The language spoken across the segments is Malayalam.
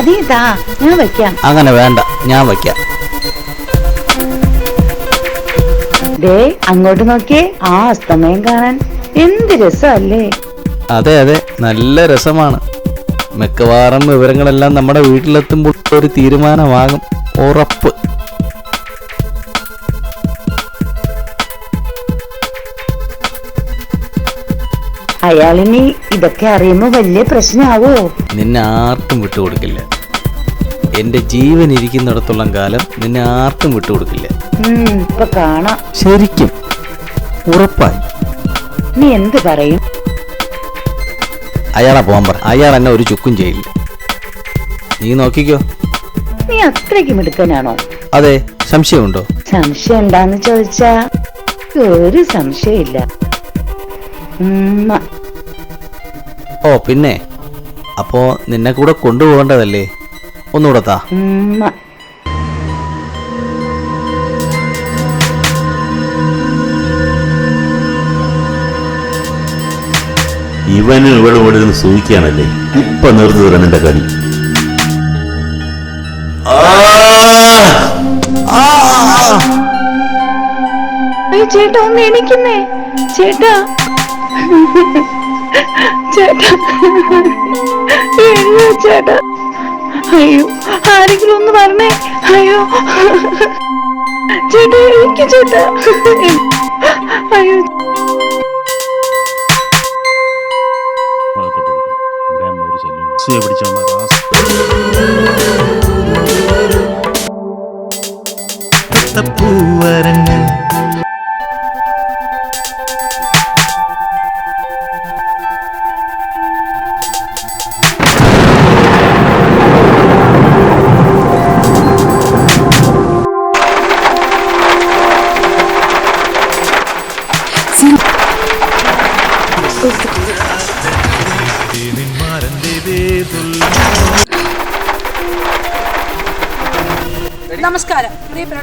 അതേ താ ഞാൻ വെക്കാം അങ്ങനെ വേണ്ട ഞാൻ വെക്കാം ദേ അങ്ങോട്ട് നോക്കിയേ ആ അസ്തമയം കാണാൻ. എന്ത് രസമല്ലേ? അതെ അതെ നല്ല രസമാണ്. മിക്കവാറും വിവരങ്ങളെല്ലാം നമ്മുടെ വീട്ടിലെത്തുമ്പോൾ ഒരു തീരുമാനമാകും. ഉറപ്പ്. അയാളിനി ഇതൊക്കെ അറിയുമ്പോ വലിയ പ്രശ്നമാവോ നിന്നെ ആർക്കും വിട്ടുകൊടുക്കില്ല. എന്റെ ജീവൻ ഇരിക്കുന്നിടത്തോളം കാലം നിന്നെ ആർക്കും വിട്ടുകൊടുക്കില്ല. ഇപ്പൊ കാണാം. ശരിക്കും. ഉറപ്പായി. നീ എന്ത് പറയും? അയാളെ പോകാൻ പറ. അയാൾ എന്നെ ഒരു ചുക്കും ചെയ്യില്ല. നീ നോക്കിക്കോ. നീ അത്രയ്ക്ക് മിടുക്കനാണോ? അതെ സംശയമുണ്ടോ? സംശയം എന്താന്ന് ചോദിച്ചാ ഒരു സംശയമില്ല. ഉമ്മ. ഓ പിന്നെ. അപ്പോ നിന്നെ കൂടെ കൊണ്ടുപോകേണ്ടതല്ലേ? ഒന്നുകൂടെ താ. ഇവനും ഇവിടെ ഇവിടെ നിന്ന് സൂചിക്കുകയാണല്ലേ? ഇപ്പൊ നിർത്തി തരാൻ എന്റെ കണി ചേട്ടാ ഒന്ന് എണീക്കുന്നേ. ചേട്ടാ. ചേട്ടാ. ചേട്ടാ. അയ്യോ ആരെങ്കിലും ഒന്ന് പറഞ്ഞേ അയ്യോ. ചേട്ടാ എനിക്ക് ചേട്ടാ. അയ്യോ. പൂവരങ്ങ്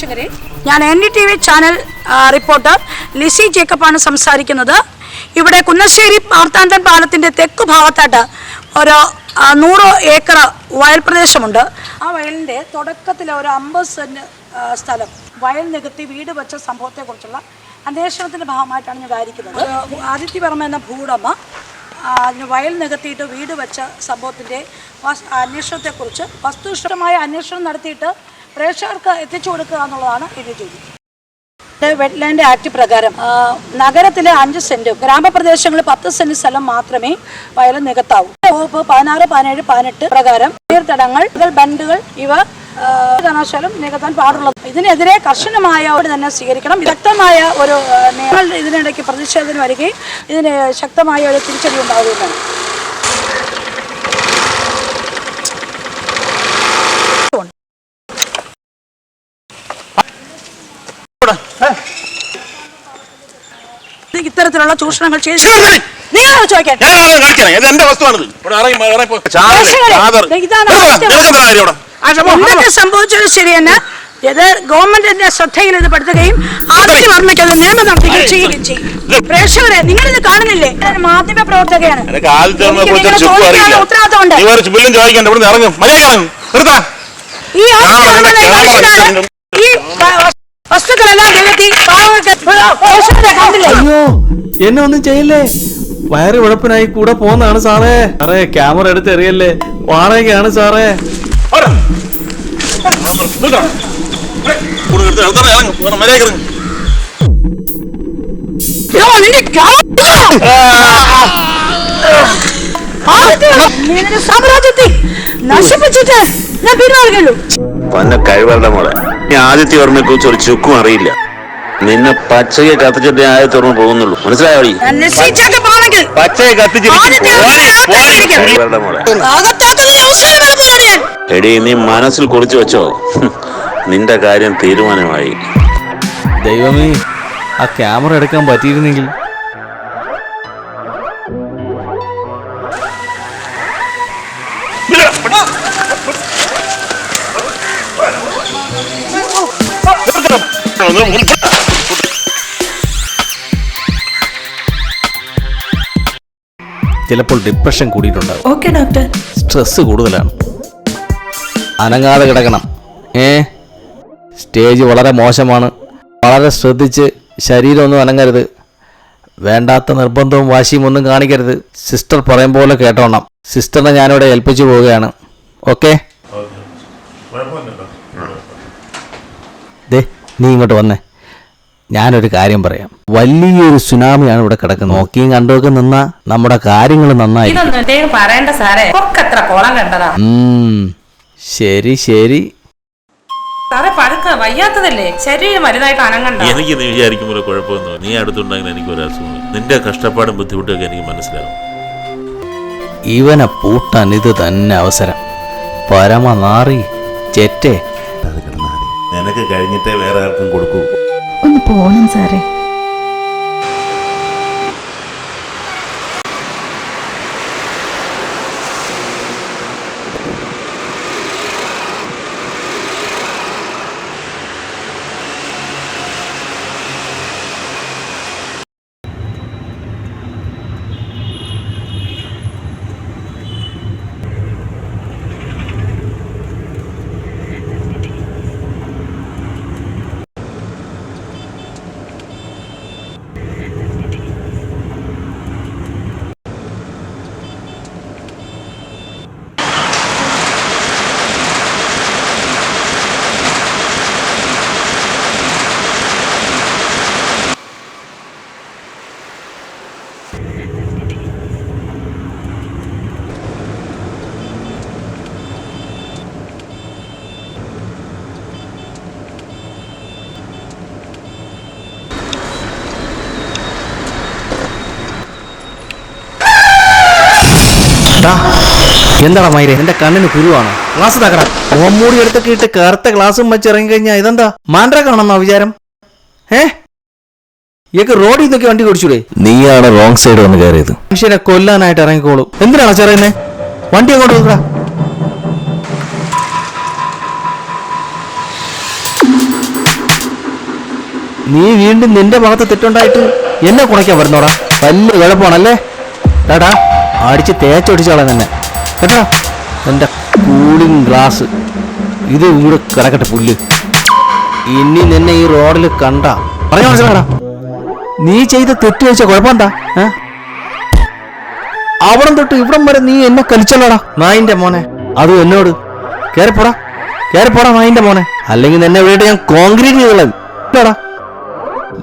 പ്രേക്ഷകരെ ഞാൻ N D T V channel reporter Lizzy ജേക്കബാണ് സംസാരിക്കുന്നത്. ഇവിടെ കുന്നശ്ശേരി മാർത്താണ്ഡൻ പാലത്തിന്റെ തെക്ക് ഭാഗത്തായിട്ട് ഒരു നൂറ് ഏക്കർ വയൽ പ്രദേശമുണ്ട്. ആ വയലിന്റെ തുടക്കത്തിലെ ഒരു അമ്പത് സെന്റ് സ്ഥലം. വയൽ നികത്തി വീട് വെച്ച സംഭവത്തെക്കുറിച്ചുള്ള അന്വേഷണത്തിന്റെ ഭാഗമായിട്ടാണ് ഞാൻ ഇതായിരിക്കുന്നത് ഒരു ആദിത്യവർമ്മ എന്ന ഭൂടമ്മ അതിന് വയൽ നികത്തിയിട്ട് വീട് വെച്ച സംഭവത്തിന്റെ അന്വേഷണത്തെക്കുറിച്ച് വസ്തുനിഷ്ഠമായ അന്വേഷണം നടത്തിയിട്ട് പ്രേക്ഷകർക്ക് എത്തിച്ചു കൊടുക്കുക എന്നുള്ളതാണ് ഇതിന്റെ ജോലി. വെറ്റ്ലാൻഡ് ആക്ട് പ്രകാരം നഗരത്തിലെ അഞ്ച് സെന്റും ഗ്രാമപ്രദേശങ്ങളിൽ പത്ത് സെന്റ് സ്ഥലം മാത്രമേ വയൽ നികത്താവൂ. വകുപ്പ് പതിനാറ് പതിനേഴ് പതിനെട്ട് പ്രകാരം നീർത്തടങ്ങൾ ബണ്ടുകൾ ഇവ കാരണവശാലും നികത്താൻ പാടുള്ളത്. ഇതിനെതിരെ കർശനമായ ഒരു തന്നെ സ്വീകരിക്കണം. ശക്തമായ ഒരു നിയമങ്ങൾ ഇതിനിടയ്ക്ക് പ്രതിഷേധത്തിന് വരികയും ഇതിന് ശക്തമായ ഒരു തിരിച്ചടി ഉണ്ടാവുകയും വേണം ഇത്തരത്തിലുള്ള ചൂഷണങ്ങൾ ചെയ്ത് നിങ്ങൾ ചോദിക്കാൻ ഞാനാണ് കാണിക്കണേ ഇത് എന്റെ വസ്തുവാണിത് ഇവിടെ ഇറങ്ങി ഇറങ്ങി പോ. ചാനൽ, പ്രേക്ഷകരെ, ചാതർ. ഇതാണ് നിർത്തണം. അവസ്ഥ. ചൂഷണങ്ങൾ? എന്തൊക്കെ സംഭവിച്ചത് ശരി തന്നെ ഇത് ഗവൺമെന്റിന്റെ ശ്രദ്ധയിൽ ഇത് പെടുത്തുകയും ആദ്യം വർമ്മയ്ക്ക് അത് നിയമം നടത്തുകയും ചെയ്യുകയും ചെയ്യും പ്രേക്ഷകരെ നിങ്ങളിത് കാണുന്നില്ലേ ഞാൻ മാധ്യമ പ്രവർത്തകയാണ് ഈ വസ്തുക്കളെല്ലാം നികത്തി പാവങ്ങൾക്ക് പ്രേക്ഷകരെ കണ്ടില്ലേ അയ്യോ എന്നെ ഒന്നും ചെയ്യില്ലേ? വയറ് ഉഴപ്പിനായി കൂടെ പോന്നാണ് സാറേ. സാറേ ക്യാമറ എടുത്ത് എറിയല്ലേ വാടകയാണ് സാറേ സാമ്രാജ്യത്തെ നശിപ്പിച്ചിട്ട് ഞാൻ പന്ന കഴിവറുടെ മോളെ. നീ ആദിത്യവർമ്മയെ കുറിച്ച് ഒരു ചുക്കും അറിയില്ല. നിന്നെ പച്ചയെ കത്തിച്ചിട്ട് ആദിത്യവർമ്മ പോകുന്നുള്ളൂ. മനസ്സിലായോ? ഞാൻ പച്ചയെ കത്തിച്ചിട്ട് ഞാൻ എടി നീ മനസ്സിൽ കുറിച്ച് വെച്ചോ. നിന്റെ കാര്യം തീരുമാനമായി. ദൈവമേ ആ ക്യാമറ എടുക്കാൻ പറ്റിയിരുന്നെങ്കിൽ. ചിലപ്പോൾ ഡിപ്രഷൻ കൂടിയിട്ടുണ്ടാകും ഓക്കെ ഡോക്ടർ സ്ട്രെസ് കൂടുതലാണ്. അനങ്ങാതെ കിടക്കണം. ഏ? സ്റ്റേജ് വളരെ മോശമാണ്. വളരെ ശ്രദ്ധിച്ച് ശരീരമൊന്നും അനങ്ങരുത്. വേണ്ടാത്ത നിർബന്ധവും വാശിയും ഒന്നും കാണിക്കരുത്. സിസ്റ്റർ പറയും പോലെ കേട്ടോണം. സിസ്റ്ററിനെ ഞാനിവിടെ ഏൽപ്പിച്ചു പോവുകയാണ്. ഓക്കെ ദേ നീ ഇങ്ങോട്ട് വന്നേ. ഞാനൊരു കാര്യം പറയാം. വലിയൊരു സുനാമിയാണ് ഇവിടെ കിടക്കുന്നത്. നോക്കിയും കണ്ടുമൊക്കെ നിന്ന നമ്മുടെ കാര്യങ്ങൾ നന്നായി. പറയണ്ട സാറേ. എത്ര കോളം കണ്ടതാ. ശരി ശരി. സാറേ പതുക്കെ വയ്യാത്തതല്ലേ? ശരീരം വലുതായിട്ട് അനങ്ങണ്ട. എനിക്ക് നീ വിചാരിക്കുമ്പോൾ കുഴപ്പമൊന്നും നീ അടുത്തുണ്ടെങ്കിൽ എനിക്ക് ഒരു അസുഖം നിന്റെ കഷ്ടപ്പാടും ബുദ്ധിമുട്ടൊക്കെ എനിക്ക് മനസ്സിലാവും ഇവനെ പൂട്ടാൻ ഇത് തന്നെ അവസരം. പരമനാറി ചെറ്റേ. നിനക്ക് കഴിഞ്ഞിട്ടേ വേറെ ആർക്കും കൊടുക്കൂ. ഒന്ന് പോണം സാറേ. എന്താടാ മൈരെ എന്റെ കണ്ണിന് കുരുവാണ്? ഗ്ലാസ് തകരാ മൂടി എടുത്തൊക്കെ ഇട്ട് കറുത്ത ഗ്ലാസും വെച്ച് ഇറങ്ങി കഴിഞ്ഞാൽ ഇതെന്താ? മാൻഡ്ര കാണുന്ന വിചാരം? ഏ ഇയൊക്കെ റോഡിൽ നിന്നൊക്കെ വണ്ടി കുടിച്ചൂടെ നീയാണ് റോങ് സൈഡ് വന്ന് കയറിയത്. മനുഷ്യനെ കൊല്ലാനായിട്ട് ഇറങ്ങിക്കോളൂ. എന്തിനാണ് ചെറിയുന്നേ വണ്ടി അങ്ങോട്ട് നോക്കടാ നീ വീണ്ടും നിന്റെ ഭാഗത്ത് തെറ്റുണ്ടായിട്ട് എന്നെ കുണയ്ക്കാൻ വരുന്നോടാ? വലിയ കുഴപ്പമാണല്ലേ ടാടാ അടിച്ച് തേച്ചൊടിച്ചോളാം തന്നെ. കേട്ടോ? എന്റെ കൂളിംഗ് ഗ്ലാസ് ഇത് ഇവിടെ കിടക്കട്ടെ പുല്ല്. ഇനി നിന്നെ ഈ റോഡിൽ കണ്ട. പറയാ മനസ്സിലാടാ നീ ചെയ്ത തെറ്റ് വെച്ച കുഴപ്പമെന്താ? അവിടം തൊട്ട് ഇവിടം വരെ നീ എന്നെ കലിച്ചല്ലോടാ. നായിന്റെ മോനെ. അത് എന്നോട്. കേറിപ്പോടാ കേറിപ്പോടാ നായിന്റെ മോനെ. അല്ലെങ്കിൽ നിന്നെ വീട്ടിൽ ഞാൻ കോൺക്രീറ്റ് ചെയ്തുള്ളത്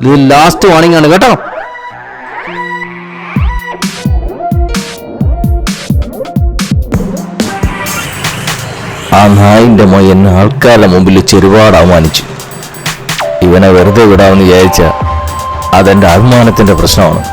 ഇത് ലാസ്റ്റ് വാണിംഗ് ആണ് കേട്ടോ. ആ നായിന്റെ മോ എന്നെ ആൾക്കാരുടെ മുമ്പിൽ ചെറുപാട് അവമാനിച്ചു. ഇവനെ വെറുതെ വിടാമെന്ന് വിചാരിച്ച അതെന്റെ അഭിമാനത്തിന്റെ പ്രശ്നമാണ്.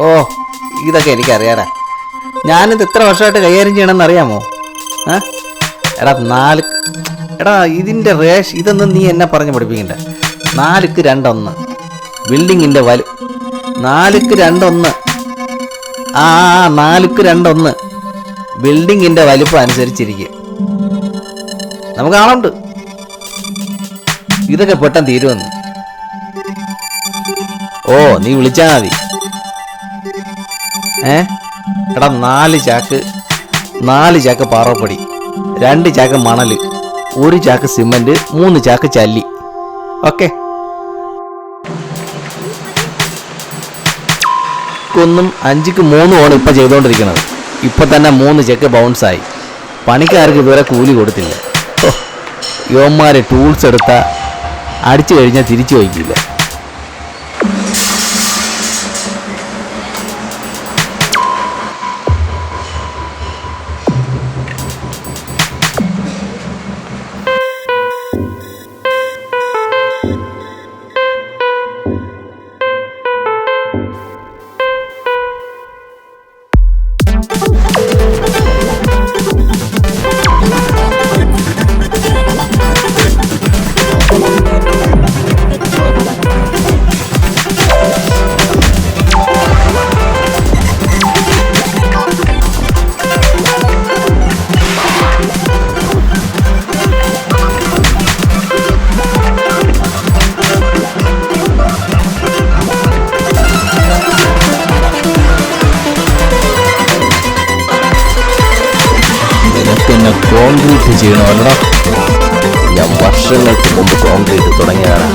ഓ ഇതൊക്കെ എനിക്കറിയാടാ. ഞാനിത് എത്ര വർഷമായിട്ട് കൈകാര്യം ചെയ്യണമെന്ന് അറിയാമോ? എടാ നാല് എടാ ഇതിന്റെ റേഷ് ഇതൊന്നും നീ എന്നെ പറഞ്ഞ് പഠിപ്പിക്കണ്ട. നാലുക്ക് രണ്ടൊന്ന്. ബിൽഡിങ്ങിന്റെ വലു നാലുക്ക് രണ്ടൊന്ന്. ആ നാലുക്ക് രണ്ടൊന്ന്. ബിൽഡിങ്ങിന്റെ വലിപ്പം അനുസരിച്ചിരിക്കും. നമുക്ക് ആളുണ്ട്. ഇതൊക്കെ പെട്ടെന്ന് തീരുമെന്ന്. ഓ നീ വിളിച്ചാൽ മതി. ഏ? എടാ നാല് ചാക്ക്. നാല് ചാക്ക് പാറപ്പൊടി രണ്ട് ചാക്ക് മണൽ ഒരു ചാക്ക് സിമന്റ് മൂന്ന് ചാക്ക് ചല്ലി. ഓക്കെ. ഒന്നും അഞ്ചിക്ക് മൂന്നുമാണ് ഇപ്പം ചെയ്തുകൊണ്ടിരിക്കുന്നത് ഇപ്പം തന്നെ മൂന്ന് ചെക്ക് ബൗൺസായി പണിക്കാർക്ക് ഇതുവരെ കൂലി കൊടുത്തില്ല. ഹോ, യുവന്മാരെ ടൂൾസ് എടുത്താൽ അടിച്ചു കഴിഞ്ഞാൽ തിരിച്ചു വയ്ക്കില്ല. കോൺക്രീറ്റ് ചെയ്യണമല്ലടാ ഞാൻ വർഷങ്ങൾക്ക് മുമ്പ് കോൺക്രീറ്റ് തുടങ്ങിയതാണ്.